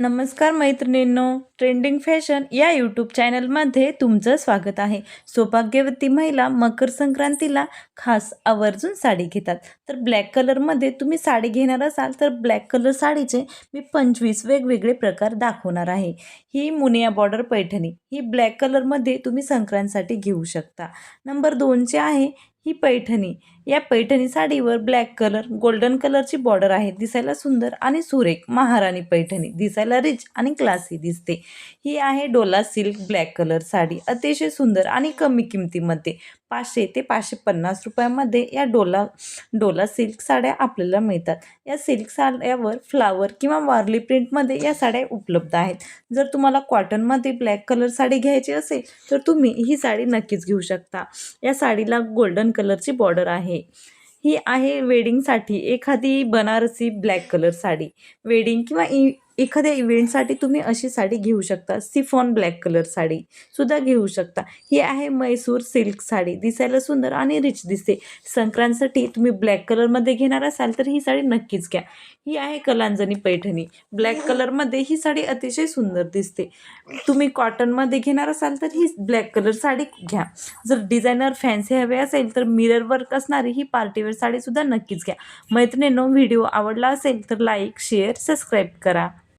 नमस्कार मैत्रिणींनो trending fashion या यूट्यूब चॅनलमध्ये तुमचं स्वागत आहे. सौभाग्यवती महिला मकर संक्रांतीला खास आवर्जून साडी घेतात. तर ब्लॅक कलरमध्ये तुम्ही साडी घेणार असाल तर ब्लॅक कलर साडीचे मी पंचवीस वेगवेगळे प्रकार दाखवणार आहे. ही मुनिया बॉर्डर पैठणी ही ब्लॅक कलरमध्ये तुम्ही संक्रांतसाठी घेऊ शकता. नंबर दोनचे आहे ही पैठणी. या पैठणी साडीवर ब्लॅक कलर गोल्डन कलरची बॉर्डर आहे. दिसायला सुंदर आणि सुरेख महाराणी पैठणी. दिसायला रिच आणि क्लासी दिसते. ही आहे Dola silk black colour sari. अतिशय सुंदर आणि कमी किमतीमध्ये. पाचशे ते पाचशे पन्नास रुपयामध्ये या डोला डोला सिल्क साड्या आपल्याला मिळतात. या सिल्क साड्यावर फ्लावर किंवा वारली प्रिंटमध्ये या साड्या उपलब्ध आहेत. जर तुम्हाला कॉटनमध्ये ब्लॅक कलर साडी घ्यायची असेल तर तुम्ही ही साडी नक्कीच घेऊ शकता. या साडीला गोल्डन कलरची बॉर्डर आहे. ही आहे वेडिंगसाठी एखादी Banarasi black colour sari. Wedding किंवा इ एखाद्या इव्हेंटसाठी तुम्ही अशी साडी घेऊ शकता. सिफॉन ब्लॅक कलर साडी सुद्धा घेऊ शकता. ही आहे मैसूर सिल्क साडी. दिसायला सुंदर आणि रिच दिसते. संक्रांतसाठी तुम्ही ब्लॅक कलरमध्ये घेणार असाल तर ही साडी नक्कीच घ्या. ही आहे कलांजनी पैठणी. ब्लॅक कलरमध्ये ही साडी अतिशय सुंदर दिसते. तुम्ही कॉटनमध्ये घेणार असाल तर ही ब्लॅक कलर साडी घ्या. जर डिझायनर फॅन्सी हवे असेल तर मिरर वर्क असणारी ही पार्टीवेअर साडीसुद्धा नक्कीच घ्या. मैत्रिणींनो व्हिडिओ आवडला असेल तर लाईक शेअर सबस्क्राईब करा.